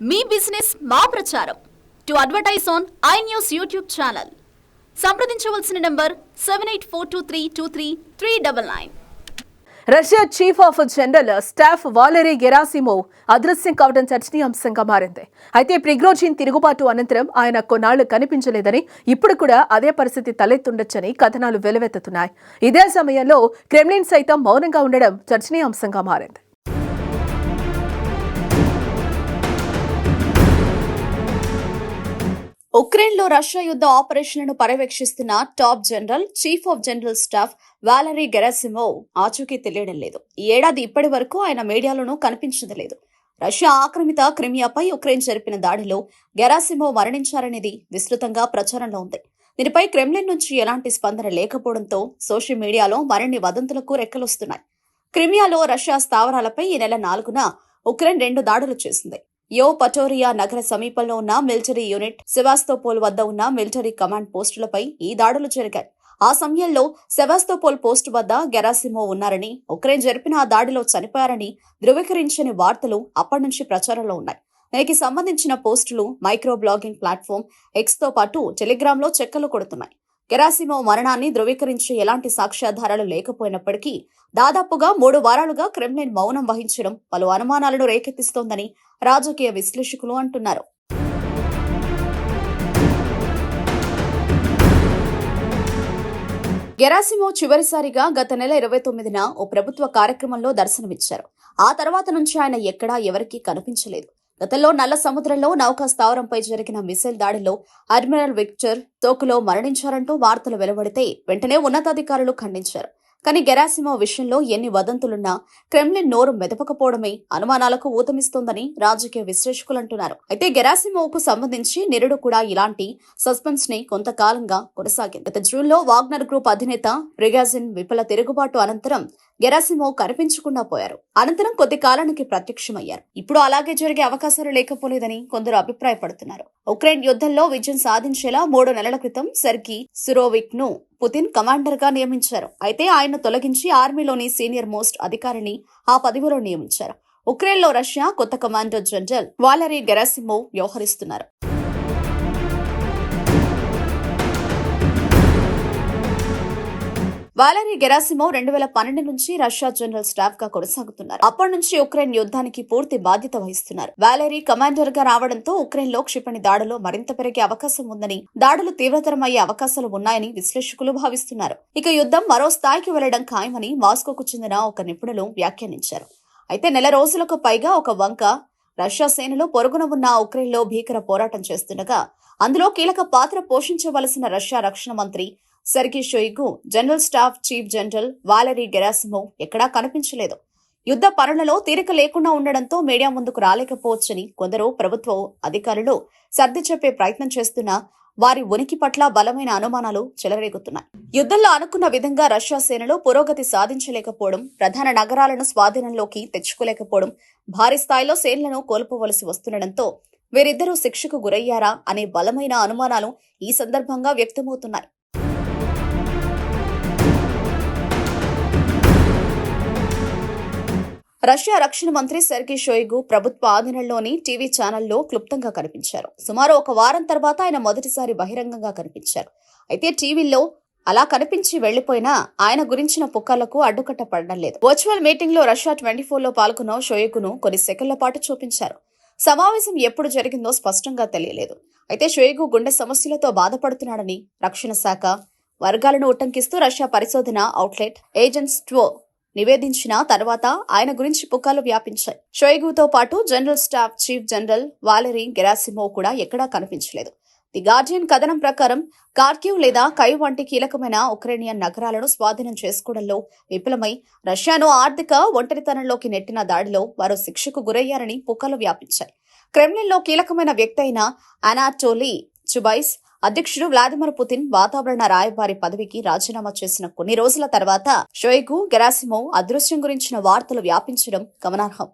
మీ business మా ప్రచారం. To advertise on I news YouTube channel. సంప్రదించవలసిన number seven eight four two three two three three double nine. Russia chief of general staff Valery Gerasimov అదృశ్యం కావడం చర్చనీయాంశంగా మారింది. అయితే ప్రిగ్రోజిన్ తిరుగుబాటు అనంతరం ఆయన కొన్నాళ్ళు కనిపించలేదని ఇప్పుడు కూడా అదే పరిస్థితి తలెత్తుండొచ్చని కథనాలు వెలువెత్తుతున్నాయి. ఇదే సమయంలో క్రెమ్లిన్ సైతం మౌనంగా ఉండడం చర్చనీయాంశంగా మారింది. ఉక్రెయిన్లో రష్యా యుద్ధ ఆపరేషన్లను పర్యవేక్షిస్తున్న top general chief of general staff Valery Gerasimov ఆచూకీ తెలియడం లేదు. ఈ ఏడాది ఇప్పటి వరకు ఆయన మీడియాలోనూ కనిపించడం లేదు. రష్యా ఆక్రమిత క్రిమియాపై ఉక్రెయిన్ జరిపిన దాడిలో గెరాసిమో మరణించారనేది విస్తృతంగా ప్రచారంలో ఉంది. దీనిపై క్రెమ్లిన్ నుంచి ఎలాంటి స్పందన లేకపోవడంతో సోషల్ మీడియాలో మరిన్ని వదంతులకు రెక్కలొస్తున్నాయి. క్రిమియాలో రష్యా స్థావరాలపై ఈ నెల నాలుగున ఉక్రెయిన్ రెండు దాడులు చేసింది. యో పటోరియా నగర సమీపంలో ఉన్న మిలిటరీ యూనిట్ సెవాస్తోపోల్ వద్ద ఉన్న మిలిటరీ కమాండ్ పోస్టులపై ఈ దాడులు జరిగాయి. ఆ సమయంలో సెవాస్తోపోల్ పోస్టు వద్ద గెరాసిమో ఉన్నారని ఉక్రెయిన్ జరిపిన ఆ దాడిలో చనిపోయారని ధృవీకరించని వార్తలు అప్పటి నుంచి ప్రచారంలో ఉన్నాయి. దీనికి సంబంధించిన పోస్టులు మైక్రో బ్లాగింగ్ ప్లాట్ఫామ్ ఎక్స్తో పాటు టెలిగ్రామ్లో చెక్కలు కొడుతున్నాయి. గెరాసిమో మరణాన్ని ధృవీకరించే ఎలాంటి సాక్ష్యాధారాలు లేకపోయినప్పటికీ దాదాపుగా మూడు వారాలుగా క్రెమ్లిన్ మౌనం వహించడం పలు అనుమానాలను రేకెత్తిస్తోందని రాజకీయ విశ్లేషకులు అంటున్నారు. గెరాసిమో చివరిసారిగా గత నెల ఇరవై తొమ్మిదిన ఓ ప్రభుత్వ కార్యక్రమంలో దర్శనమిచ్చారు. ఆ తర్వాత నుంచి ఆయన ఎక్కడా ఎవరికీ కనిపించలేదు. గతంలో నల్ల సముద్రంలో నౌకా స్థావరంపై జరిగిన మిసైల్ దాడిలో అడ్మిరల్ విక్టర్ తోకులో మరణించారంటూ వార్తలు వెలువడితే వెంటనే ఉన్నతాధికారులు ఖండించారు. కానీ గెరాసిమో విషయంలో ఎన్ని వదంతులున్నా క్రెమ్లిన్ నోరు మెదపకపోవడమే అనుమానాలకు ఊతమిస్తోందని రాజకీయ విశ్లేషకులు అంటున్నారు. అయితే గెరాసిమోకు సంబంధించి నిరుడు కూడా ఇలాంటి సస్పెన్స్ని కొంతకాలంగా కొనసాగింది. గత జూన్లో వాగ్నర్ గ్రూప్ అధినేత బ్రిగాజిన్ విఫల తిరుగుబాటు అనంతరం గెరాసిమో కనిపించకుండా పోయారు. అనంతరం కొద్ది కాలానికి ప్రత్యక్షమయ్యారు. ఇప్పుడు అలాగే జరిగే అవకాశాలు లేకపోలేదని కొందరు అభిప్రాయపడుతున్నారు. ఉక్రెయిన్ యుద్ధంలో విజయం సాధించేలా మూడు నెలల క్రితం సెర్గీ సురోవిక్ను పుతిన్ కమాండర్గా నియమించారు. అయితే ఆయన తొలగించి ఆర్మీలోని సీనియర్ మోస్ట్ అధికారిని ఆ పదవిలో నియమించారు. ఉక్రెయిన్లో రష్యా కొత్త కమాండర్ జనరల్ వాలరీ గెరాసిమో వ్యవహరిస్తున్నారు. వాలరీ గెరాసిమో రెండు వేల పన్నెండు నుంచి రష్యా జనరల్ స్టాఫ్గా కొనసాగుతున్నారు. అప్పటి నుంచి ఉక్రెయిన్ యుద్ధానికి పూర్తి బాధ్యత వహిస్తున్నారు. వాలరీ కమాండర్గా రావడంతో ఉక్రెయిన్లో క్షిపణి దాడులు మరింత పెరిగే అవకాశం ఉందని దాడులు తీవ్రతరమయ్యే అవకాశాలు ఉన్నాయని విశ్లేషకులు భావిస్తున్నారు. ఇక యుద్ధం మరో స్థాయికి వెళ్ళడం ఖాయమని మాస్కోకు చెందిన ఒక నిపుణులు వ్యాఖ్యానించారు. అయితే నెల రోజులకు పైగా ఒక వంక రష్యా సేనలో పొరుగున ఉన్న ఉక్రెయిన్లో భీకర పోరాటం చేస్తుండగా అందులో కీలక పాత్ర పోషించవలసిన రష్యా రక్షణ మంత్రి Sergei Shoigu general staff chief general Valery Gerasimov ఎక్కడా కనిపించలేదు. యుద్ధ పనులలో తీరిక లేకుండా ఉండడంతో మీడియా ముందుకు రాలేకపోవచ్చని కొందరు ప్రభుత్వ అధికారులు సర్ది చెప్పే ప్రయత్నం చేస్తున్నా వారి ఉనికి పట్ల బలమైన అనుమానాలు చెలరేగుతున్నాయి. యుద్ధంలో అనుకున్న విధంగా రష్యా సేనలో పురోగతి సాధించలేకపోవడం ప్రధాన నగరాలను స్వాధీనంలోకి తెచ్చుకోలేకపోవడం భారీ స్థాయిలో సేనలను కోల్పోవలసి వస్తుండటంతో వీరిద్దరూ శిక్షకు గురయ్యారా అనే బలమైన అనుమానాలు ఈ సందర్భంగా వ్యక్తమవుతున్నాయి. రష్యా రక్షణ మంత్రి సెర్గీ షోయిగు ప్రభుత్వ ఆధీనంలోని టీవీ ఛానల్లో క్లుప్తంగా కనిపించారు. సుమారు ఒక వారం తర్వాత ఆయన మొదటిసారి బహిరంగంగా కనిపించారు. అయితే టీవీలో అలా కనిపించి వెళ్ళిపోయినా ఆయన గురించిన పుక్కర్లకు అడ్డుకట్ట పడడం లేదు. వర్చువల్ మీటింగ్లో రష్యా ట్వంటీ ఫోర్లో పాల్గొన్న షోయిగును కొన్ని సెకండ్ల పాటు చూపించారు. సమావేశం ఎప్పుడు జరిగిందో స్పష్టంగా తెలియలేదు. అయితే షోయిగు గుండె సమస్యలతో బాధపడుతున్నాడని రక్షణ శాఖ వర్గాలను ఉటంకిస్తూ రష్యా పరిశోధన అవుట్లెట్ ఏజెంట్స్ ట్వో నివేదించిన తర్వాత ఆయన గురించి పుకార్లు వ్యాపించాయి. షోయిగుతో పాటు general staff chief general Valery Gerasimov కూడా ఎక్కడా కనిపించలేదు. ది గార్డియన్ కథనం ప్రకారం కార్కివ్ లేదా కై వంటి కీలకమైన ఉక్రేనియన్ నగరాలను స్వాధీనం చేసుకోవడంలో విఫలమై రష్యాను ఆర్థిక ఒంటరితనంలోకి నెట్టిన దాడిలో వారు శిక్షకు గురయ్యారని పుకార్లు వ్యాపించాయి. క్రెమ్లిన్లో కీలకమైన వ్యక్తి అయిన అనాటోలీ చుబైస్ అధ్యక్షుడు వ్లాదిమిర్ పుతిన్ వాతావరణ రాయబారి పదవికి రాజీనామా చేసిన కొన్ని రోజుల తర్వాత షోయిగు గెరాసిమో అదృశ్యం గురించిన వార్తలు వ్యాపించడం గమనార్హం.